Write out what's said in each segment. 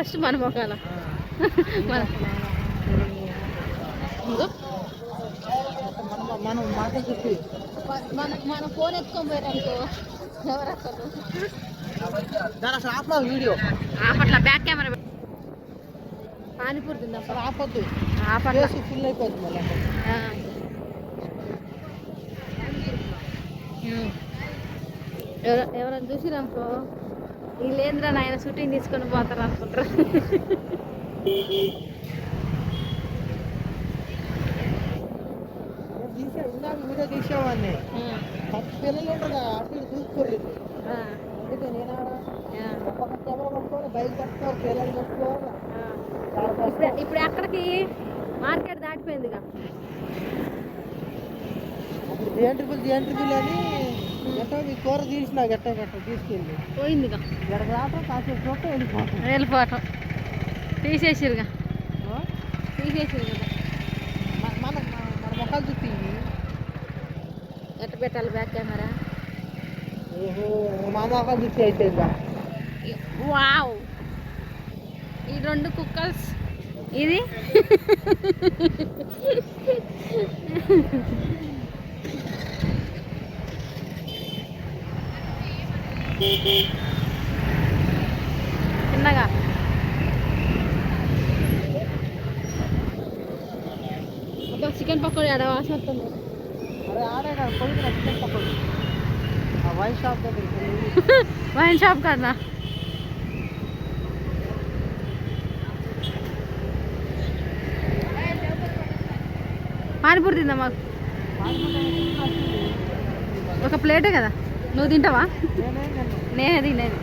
First మన మొఖాల. మన. మనం మనం మాట చెప్పి. మన మన ఫోన్ ఎత్తుకొని పోయారనుకో ఎవరు అసలు? దాని అసలు ఆపలా వీడియో? ఆపట్ల బ్యాక్ కెమెరా పానీపూరి తిందాం. అసలు ఆపొద్దు. ఆపట్ల. ఫేస్ ఫుల్ అయిపోతుంది మళ్ళీ. ఎవరైనా చూసిరనుకో వీళ్ళేంద్రా నాయన షూటింగ్ తీసుకొని పోతారు అనుకుంటారు నేను తీసా ఇందాక వీడియో తీసేవాడిని పిల్లలు ఉంటారు కదా చూసుకోలేదు అందుకే నేను ఆడ ఆ, ఒక కెమెరా పట్టుకోవాలి బైక్ పట్టుకోవాలి పిల్లలు పట్టుకోవాలి ఇప్పుడు ఎక్కడికి మార్కెట్ దాటిపోయిందిగా. అప్పుడు థియేటర్కి అని గట్ట మీ కూర తీసిన గట్ట గట్ట తీసుకెళ్ళి పోయిందిగా. ఎక్కడికి రావటం కాసేపు చూడటం వెళ్ళిపోతాం వెళ్ళిపోవటం. తీసేసిరుగా? తీసేసిరు కదా మన మన ముఖాలు చూపి ఎట్ట పెట్టాలి బ్యాక్ కెమెరా? మా అయితే ఇంకా వావ్. ఈ రెండు కుక్కర్స్ ఇది? చిన్నగా చికెన్ పకోడీ ఆడ వాసన వస్తుంది. వైన్ షాప్ వైన్ షాప్ కన్నా పానీపూరి తిందా మాకు. ఒక ప్లేటే కదా. నువ్వు తింటావా? నేనే తినేది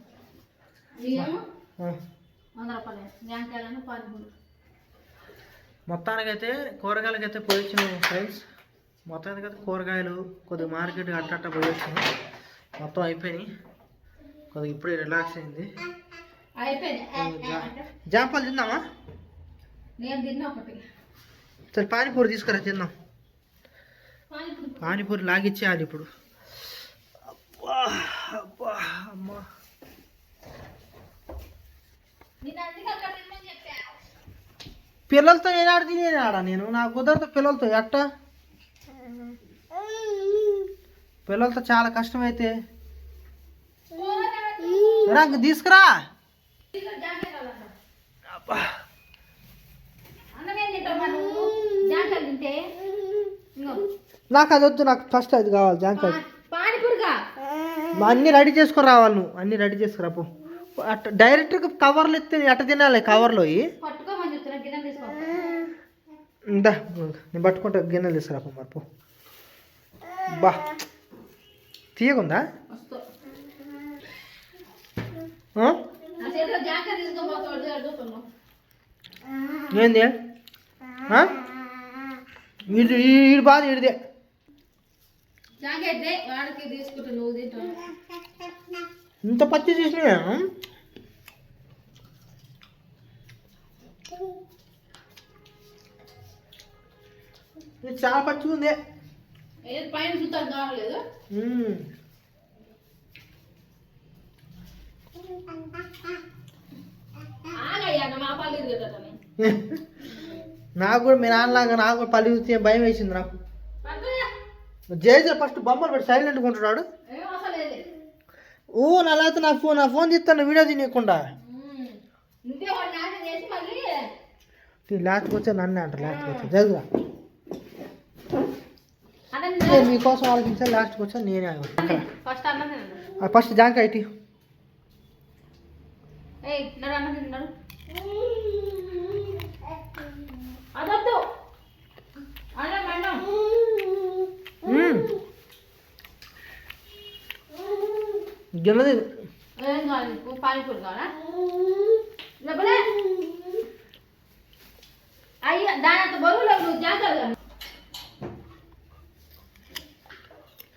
ఆ. వంద రూపాయలు. జాంకాయలను పానీపూరి మొత్తానికైతే కూరగాయలకైతే పోయొచ్చినాము ఫ్రెండ్స్. మొత్తానికైతే కూరగాయలు కొద్దిగా మార్కెట్ అట్ట పోయొచ్చాము మొత్తం అయిపోయినాయి. కొద్దిగా ఇప్పుడే రిలాక్స్ అయింది. అయిపోయింది. జాంపాలు తిందామా నేను తిన్నా ఒకటి. సరే పానీపూరి తీసుకురా తిందాం. పానీపూరి లాగిచ్చేయాలి ఇప్పుడు అబ్బా అబ్బా అమ్మా నేను అందుకే అక్కడ తిమ్మని చెప్పా పిల్లలతో నేను ఆడ తినేది ఆడ నేను? నా కుదరతో పిల్లలతో. ఎట్ట? పిల్లలతో చాలా కష్టమైతే. రా ఇంక తీసుకురా. నాకు అది వద్దు నాకు ఫస్ట్ అది కావాలి జాంకాయ అన్ని రెడీ చేసుకుని రావాలి నువ్వు. అన్ని రెడీ చేసుకురా పో. అట్ట డైరెక్ట్గా కవర్లు ఎత్తే ఎట్ట తినాలి కవర్లో ఇందా నేను పట్టుకుంటా గిన్నెలు తీసుకురా పో మరి పో. బా. తీయకుందా? ఏంది? వీడి వీడి బాధ తింటావు? ఇంత పచ్చి చేసినా ఇది చాలా పచ్చిగా ఉంది. పైన చూద్దాం కావలేదు నాకు కూడా మీ నాన్నలాగా నాకు కూడా పల్లి చూస్తే భయం వేసింది నాకు. జేజే ఫస్ట్ బొమ్మలు పెట్టి సైలెంట్గా ఉంటున్నాడు. ఓ నా లేకపోతే నా ఫోన్ నా ఫోన్ తీస్తాను వీడియో తినకుండా లాస్ట్కి వచ్చా నన్నే అంటారు లాస్ట్కి వచ్చా జరుగురా ఏ మీకోసం ఆలోచించా లాస్ట్ కూర్చొని నేనే అక్కడ ఫస్ట్ జాంకాయ ఇటు గిన్నది ఏం కావాలి పానీపూరి కావాలా లేకపోతే అయ్యా దాని అంత బరువు లేదు జాగ్రత్త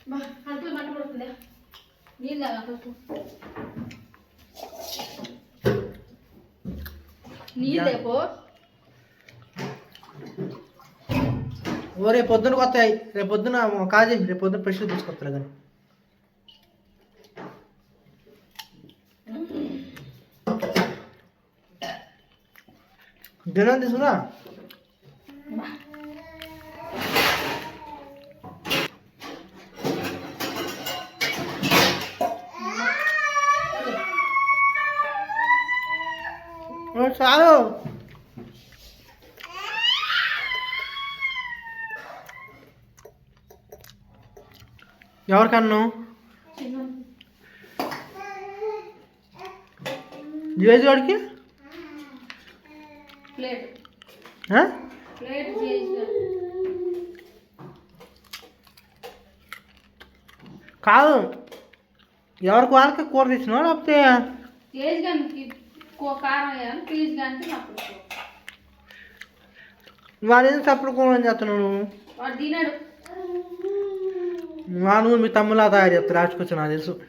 జాగ్రత్త అంకులు మంట పడుతుంది? నీళ్ళు తాగు అంకుల్కు నీళ్ళు లేపో ఓ రేపు పొద్దున కొత్తాయి రేపు పొద్దున కాజీ రేపు పొద్దున ఫ్రెష్ తీసుకొస్తారు కానీ గిన్నె తీసుకురా. చాలు. ఎవరికన్ను? జివేజ్ వాడికి కాదు. ఎవరికి వాళ్ళకి కూర తెచ్చినావా లేకపోతే కారం వేయాలి అప్పుడు వాడు సప్పుడు కూర చేస్తున్నావు నువ్వు? వాడు తినాడు. వాడు మీ తమ్ములా తయారు చేస్తారు రాసుకొచ్చి నాకు తెలుసు.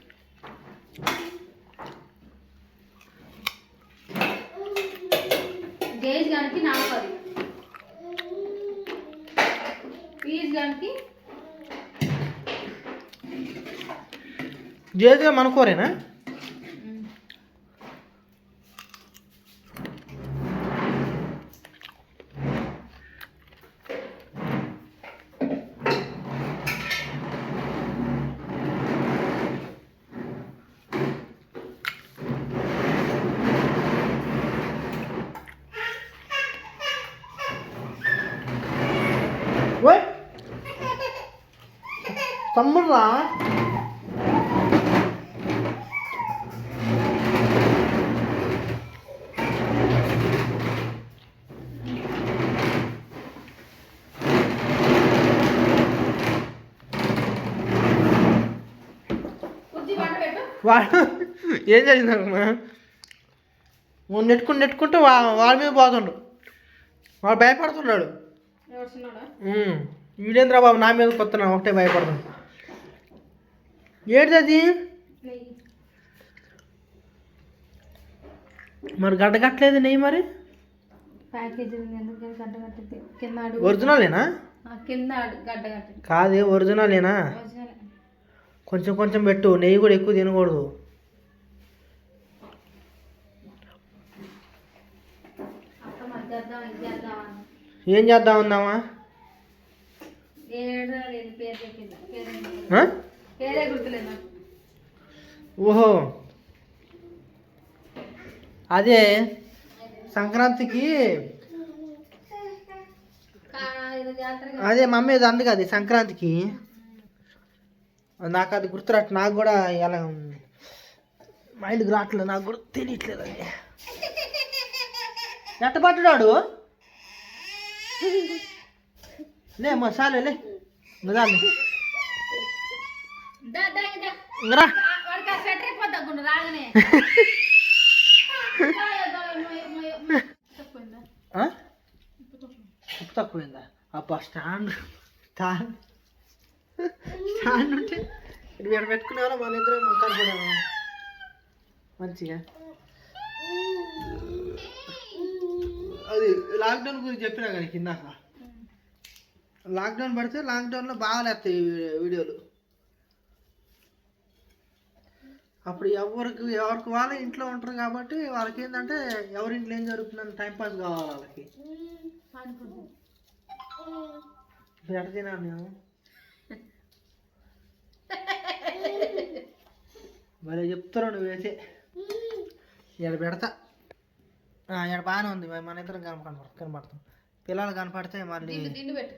తేజ్ గానికి నాకు అది పీజ్ గానికి జేజే మన తమ్ముడురా? వాడు ఏం జరిగిందమ్మా? నువ్వు నెట్టుకుంటూ నెట్టుకుంటూ వా వాడి మీద పోతుండు. వాడు భయపడుతున్నాడు. వీడేంద్రా బాబు నా మీద కొత్తనా ఒకటే భయపడుతుంది ఏంటిది మరి గడ్డ కట్టలేదు నెయ్యి మరి? ఒరిజినలేనా? కింద ఒరిజినలేనా? ఒరిజినల్. కొంచెం కొంచెం పెట్టు నెయ్యి కూడా ఎక్కువ తినకూడదు. ఏం చేద్దాం ఉందామా గుర్తులేదు? ఓహో. అదే సంక్రాంతికి అదే మమ్మీ ఇది అంది కదా సంక్రాంతికి. నాకు అది గుర్తురాట్ నాకు కూడా ఇలా మైండ్కి రావట్లేదు నాకు కూడా తెలియట్లేదు అది. ఎట్ట పట్టుడాడు? లే మా సాలే లే. ఆ? ఉప్పు తక్కువైందా? అబ్బా స్టాండ్ స్టాండ్. స్టాండ్ ఉంటే ఇటు ఇక్కడ పెట్టుకునేవాళ్ళం మన ఇద్దరం ముఖాలు కూడా మంచిగా. అది లాక్డౌన్ గురించి చెప్పినా కానీ కిందాక? లాక్డౌన్ పడితే లాక్డౌన్లో బాగా లేస్తాయి వీడియోలు. అప్పుడు ఎవరికి ఎవరికి వాళ్ళ ఇంట్లో ఉంటారు కాబట్టి వాళ్ళకి ఏంటంటే ఎవరింట్లో ఏం జరుగుతుందని టైంపాస్ కావాలి వాళ్ళకి. ఎట్ట తినాలి నేను మరి చెప్తారు నువ్వు వేసే ఇక్కడ పెడతా. ఇక్కడ బాగానే ఉంది. మరి మన ఇద్దరం కనపడ కనపడతాం. పిల్లలు కనపడితే మళ్ళీ పెట్టు.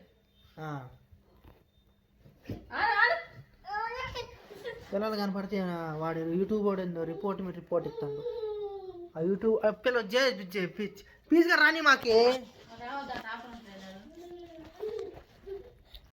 పిల్లలు కనపడితే వాడు యూట్యూబ్ వాడు ఏందో రిపోర్ట్ మీద రిపోర్ట్ ఇస్తాడు. ఆ యూట్యూబ్ పిల్లలు జే పీస్గా రాని మాకే.